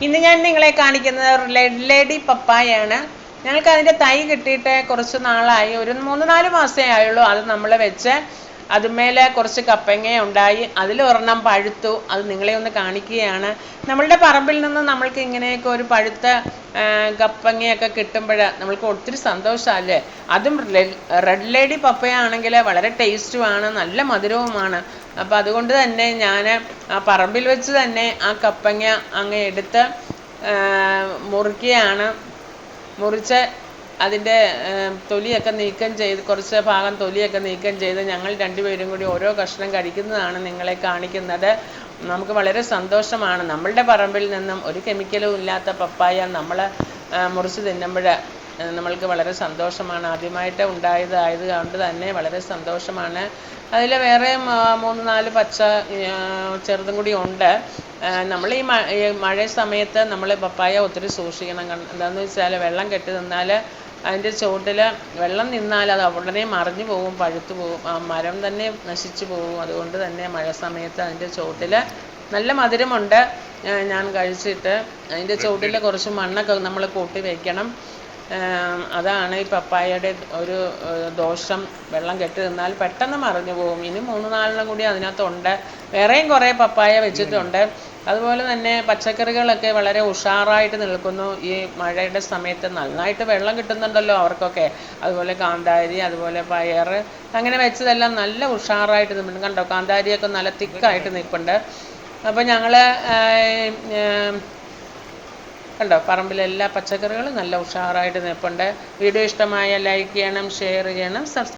ഇന്ന് ഞാൻ നിങ്ങളെ കാണിക്കുന്നത് റെഡ് ലേഡി പപ്പായയാണ് ഞങ്ങൾക്ക് അതിന്റെ തൈ കിട്ടിയിട്ട് കുറച്ച് നാളായി. ഒരു മൂന്ന് നാല് മാസമേ ആയുള്ളൂ അത് നമ്മൾ വെച്ച്. അതുമേലെ കുറച്ച് കപ്പങ്ങ ഉണ്ടായി അതിൽ ഒരെണ്ണം പഴുത്തു അത് നിങ്ങളെ ഒന്ന് കാണിക്കുകയാണ്. നമ്മളുടെ പറമ്പിൽ നിന്ന് നമ്മൾക്ക് ഇങ്ങനെയൊക്കെ ഒരു പഴുത്ത കപ്പങ്ങയൊക്കെ കിട്ടുമ്പോൾ നമ്മൾക്ക് ഒത്തിരി സന്തോഷമല്ലേ? അതും റെഡ് ലേഡി പപ്പയാണെങ്കിൽ വളരെ ടേസ്റ്റുമാണ് നല്ല മധുരവുമാണ്. അപ്പം അതുകൊണ്ട് തന്നെ ഞാൻ ആ പറമ്പിൽ വെച്ച് തന്നെ ആ കപ്പങ്ങ അങ്ങ് എടുത്ത് മുറിക്കുകയാണ് മുറിച്ച് അതിന്റെ തൊലിയൊക്കെ നീക്കം ചെയ്ത് കുറച്ച് ഭാഗം തൊലിയൊക്കെ നീക്കം ചെയ്ത് ഞങ്ങൾ രണ്ടുപേരും കൂടി ഓരോ കഷ്ണം കഴിക്കുന്നതാണ് നിങ്ങളെ കാണിക്കുന്നത്. നമുക്ക് വളരെ സന്തോഷമാണ്. നമ്മളുടെ പറമ്പിൽ നിന്നും ഒരു കെമിക്കലും ഇല്ലാത്ത പപ്പായ നമ്മൾ മുറിച്ച് തിന്നുമ്പോൾ നമ്മൾക്ക് വളരെ സന്തോഷമാണ്. ആദ്യമായിട്ട് ഉണ്ടായതായത് കൊണ്ട് തന്നെ വളരെ സന്തോഷമാണ്. അതിൽ വേറെ മൂന്ന് നാല് പച്ച ചെറുതും കൂടി ഉണ്ട്. നമ്മൾ ഈ മഴ സമയത്ത് നമ്മൾ പപ്പായ ഒത്തിരി സൂക്ഷിക്കണം. എന്താണെന്ന് വെച്ചാൽ വെള്ളം കെട്ടി നിന്നാൽ അതിന്റെ ചുവട്ടിൽ വെള്ളം നിന്നാൽ അത് ഉടനെ മറിഞ്ഞു പോകും പഴുത്തു പോകും. ആ മരം തന്നെ നശിച്ചു പോകും. അതുകൊണ്ട് തന്നെ മഴ സമയത്ത് അതിന്റെ ചുവട്ടിൽ നല്ല മധുരമുണ്ട്. ഞാൻ കഴിച്ചിട്ട് അതിന്റെ ചുവട്ടിൽ കുറച്ച് മണ്ണൊക്കെ നമ്മൾ കൂട്ടി വെക്കണം. അതാണ് ഈ പപ്പായയുടെ ഒരു ദോഷം. വെള്ളം കെട്ടി നിന്നാൽ പെട്ടെന്ന് മറിഞ്ഞു പോകും. ഇനി മൂന്ന് നാലെണ്ണം കൂടി അതിനകത്തുണ്ട്. വേറെയും കുറേ പപ്പായ വെച്ചിട്ടുണ്ട്. അതുപോലെ തന്നെ പച്ചക്കറികളൊക്കെ വളരെ ഉഷാറായിട്ട് നിൽക്കുന്നു. ഈ മഴയുടെ സമയത്ത് നന്നായിട്ട് വെള്ളം കിട്ടുന്നുണ്ടല്ലോ അവർക്കൊക്കെ. അതുപോലെ കാന്താരി അതുപോലെ പയർ അങ്ങനെ വെച്ചതെല്ലാം നല്ല ഉഷാറായിട്ട് നിൽപ്പുണ്ട്. കണ്ടോ കാന്താരിയൊക്കെ നല്ല തിക്കായിട്ട് നിൽപ്പുണ്ട്. അപ്പോൾ ഞങ്ങൾ കണ്ടോ പറമ്പിലെ എല്ലാ പച്ചക്കറികളും നല്ല ഉഷാറായിട്ട് നിൽപ്പുണ്ട്. വീഡിയോ ഇഷ്ടമായ ലൈക്ക് ചെയ്യണം ഷെയർ ചെയ്യണം സബ്സ്ക്രൈബ്